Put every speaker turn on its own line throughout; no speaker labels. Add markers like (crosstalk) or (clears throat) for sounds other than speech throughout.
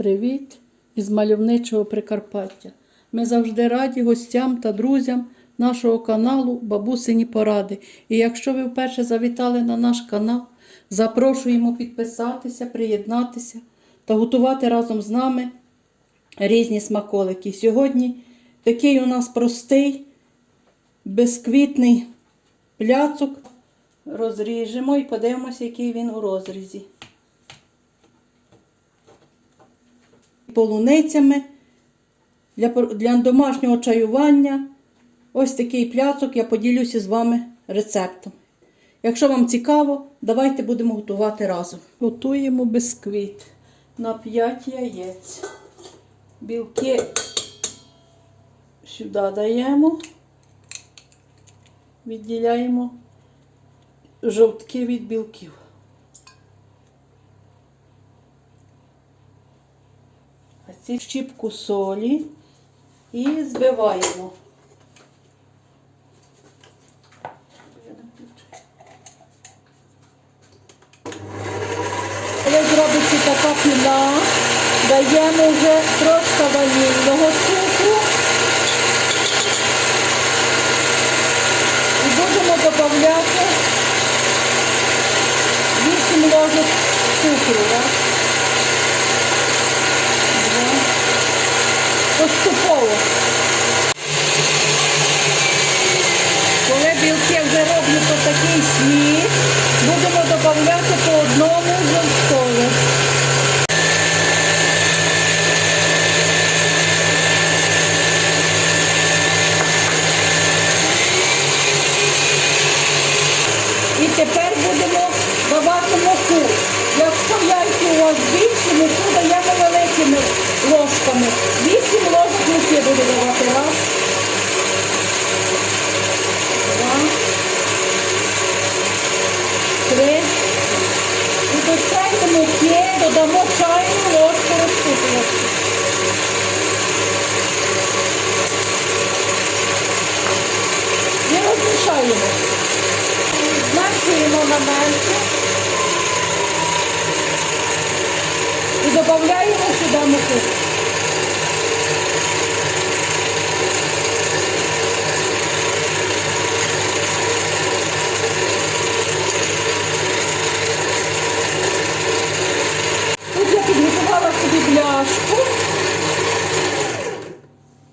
Привіт із мальовничого Прикарпаття. Ми завжди раді гостям та друзям нашого каналу Бабусині Поради. І якщо ви вперше завітали на наш канал, запрошуємо підписатися, приєднатися та готувати разом з нами різні смаколики. Сьогодні такий у нас простий, безквітний пляцок. Розріжемо і подивимося, який він у розрізі. Полуницями для, для домашнього чаювання. Ось такий пляцок я поділюся з вами рецептом. Якщо вам цікаво, давайте будемо готувати разом. Готуємо бисквіт на 5 яєць. Білки сюди даємо, відділяємо жовтки від білків. Ці щіпку солі і збиваємо. Коли зробиться така піна, даємо вже трошки ванільного цукру і будемо додавати 8 ложок цукру. Раз, два, поступово. Коли білки вже роблять отакий сміх, будемо додавати по одному жовткову. І тепер будемо давати муку. Якщо яйця у вас більші, муку даємо великими ложками. Вісім ложок муки буду давати. Раз. Два. Три. І до цієї муки додамо чайну ложку розпутувати. І розмішаємо. Менше. І додаємо сюди муку. Я підготувала собі бляшку.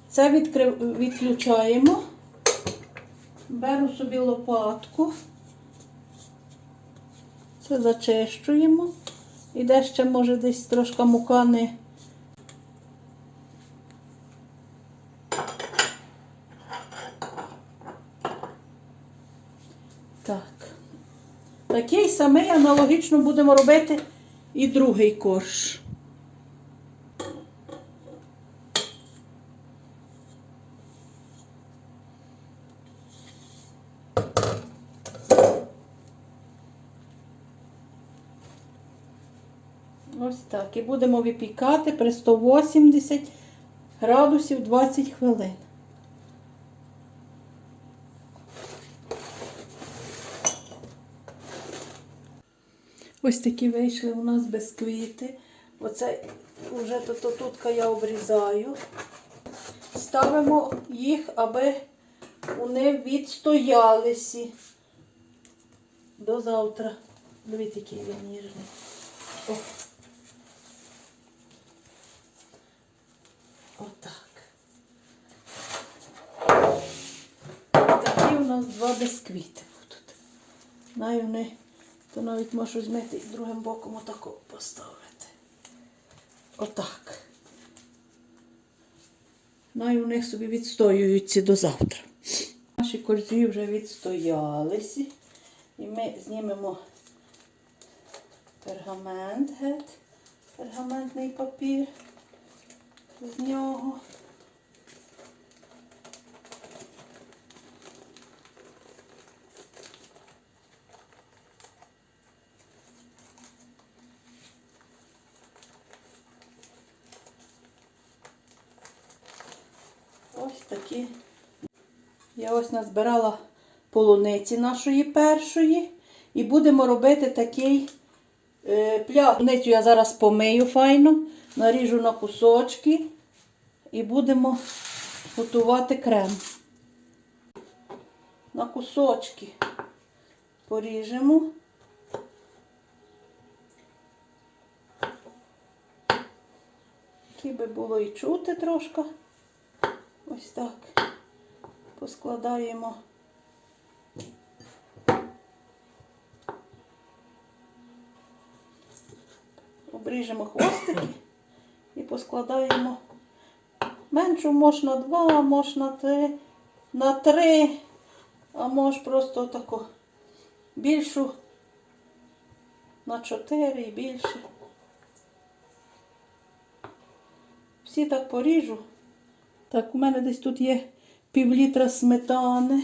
Це відкрив... відключаємо. Беру собі лопатку. Це зачищуємо. І де ще може десь трошки мука не. Так. Такий самий аналогічно будемо робити і другий корж. Ось так. І будемо випікати при 180 градусів 20 хвилин. Ось такі вийшли у нас бисквіти. Оце вже тут, тут, я обрізаю. Ставимо їх, аби вони відстоялися до завтра. Дивіться, який він ніжний. Отак. Такі у нас два бисквіти будуть. Знаю, вони, то навіть можу змити і другим боком отако поставити. Отак. Знаю, у них собі відстоюються до завтра. Наші корзі вже відстоялися. І ми знімемо пергамент геть, пергаментний папір з нього. Ось такі. Я ось назбирала полуниці нашої першої. І будемо робити такий е, пляц. Полуницю я зараз помию файно, наріжу на кусочки і будемо готувати крем. На кусочки поріжемо. Такі би було і чути трошки. Ось так. Поскладаємо. Обріжемо хвостики і. Меншу можна два, можна три, на три, а може просто таку більшу на чотири і більше. Всі так поріжу. Так, у мене десь тут є пів літра сметани.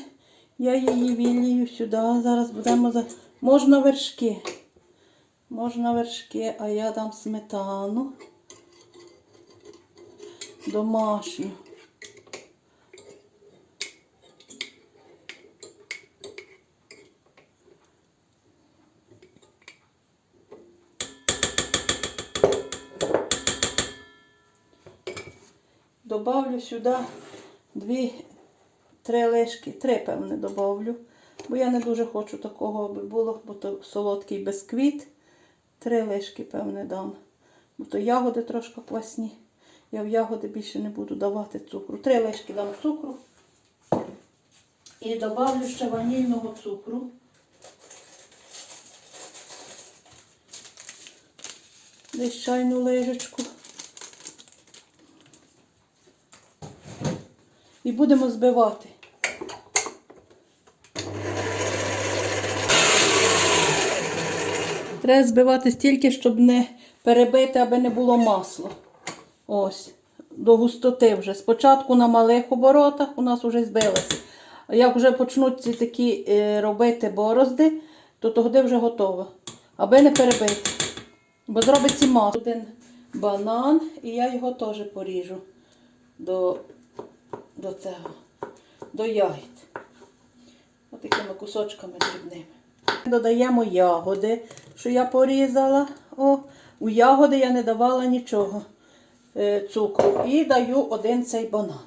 Я її вілію сюди. Зараз будемо за. Можна вершки. Можна вершки, а я дам сметану. Домашню. Добавлю сюди дві, три лишки, три, певне, добавлю. Бо я не дуже хочу такого, аби було, бо то солодкий бисквіт. Три лишки, певне, дам. Бо то ягоди трошки квасні. Я в ягоди більше не буду давати цукру. Три лишки дам цукру. І добавлю ще ванільного цукру. Десь чайну лижечку. І будемо збивати. Треба збивати стільки, щоб не перебити, аби не було масла. Ось, до густоти вже. Спочатку на малих оборотах у нас вже збилося. Як вже почнуть ці такі е, робити борозди, то тоді вже готово. Аби не перебити. Бо зробиться масло. Один банан, і я його теж поріжу до, до цього, до ягід. Ось такими кусочками дрібними. Додаємо ягоди, що я порізала. О, у ягоди я не давала нічого цукру. І даю один цей банан.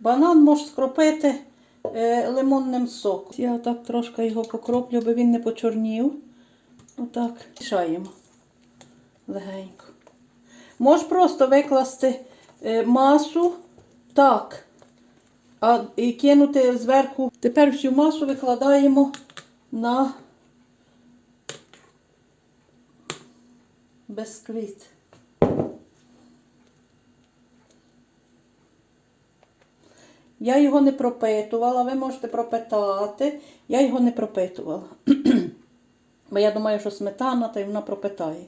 Банан можеш скропити е, лимонним соком. Я отак трошки його покроплю, аби він не почорнів. Отак мішаємо легенько. Можеш просто викласти е, масу так, а і кинути зверху. Тепер всю масу викладаємо на бисквіт. Я його не пропитувала, ви можете пропитати. Я його не пропитувала. (clears throat) Бо я думаю, що сметана, та й вона пропитає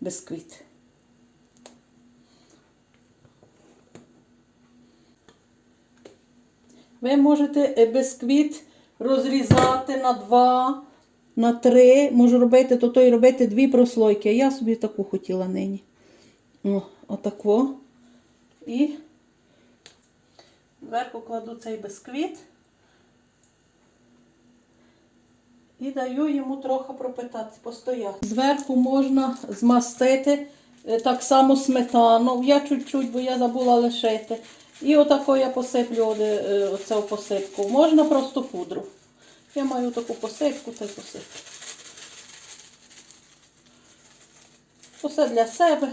бисквіт. Ви можете бисквіт розрізати на два, на три. Можу робити, то то й робити дві прослойки. Я собі таку хотіла нині. О, отако. І зверху кладу цей бисквіт. І даю йому трохи пропитати, постояти. Зверху можна змастити е, так само сметану. Я чуть-чуть, бо я забула лишити. І отако я посиплю е, оцю посипку. Можна просто пудру. Я маю таку посипку, та й посиплю. Усе для себе.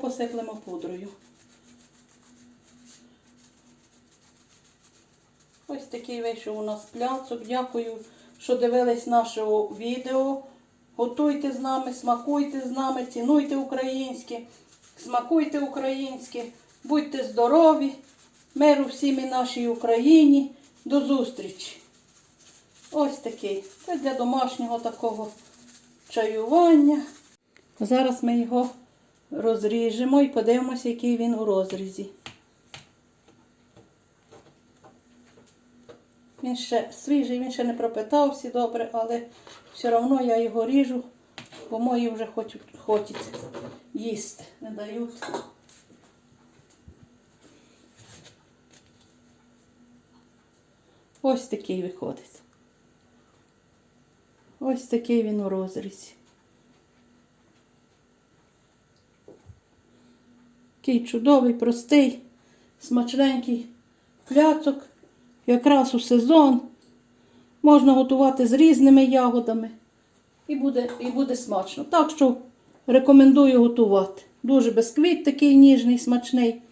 Посиплемо пудрою. Ось такий вийшов у нас пляцок. Дякую, що дивились наше відео. Готуйте з нами, смакуйте з нами, цінуйте українське, смакуйте українське, будьте здорові, миру всім і нашій Україні. До зустрічі. Ось такий. Це для домашнього такого чаювання. Зараз ми його розріжемо і подивимося, який він у розрізі. Він ще свіжий, він ще не пропитався добре, але все одно я його ріжу, бо мої вже хочуть, хочуть їсти. Не дають. Ось такий виходить. Ось такий він у розрізі. Такий чудовий, простий, смачненький пляцок. Якраз у сезон. Можна готувати з різними ягодами. І буде, і буде смачно. Так що рекомендую готувати. Дуже бисквіт такий ніжний, смачний.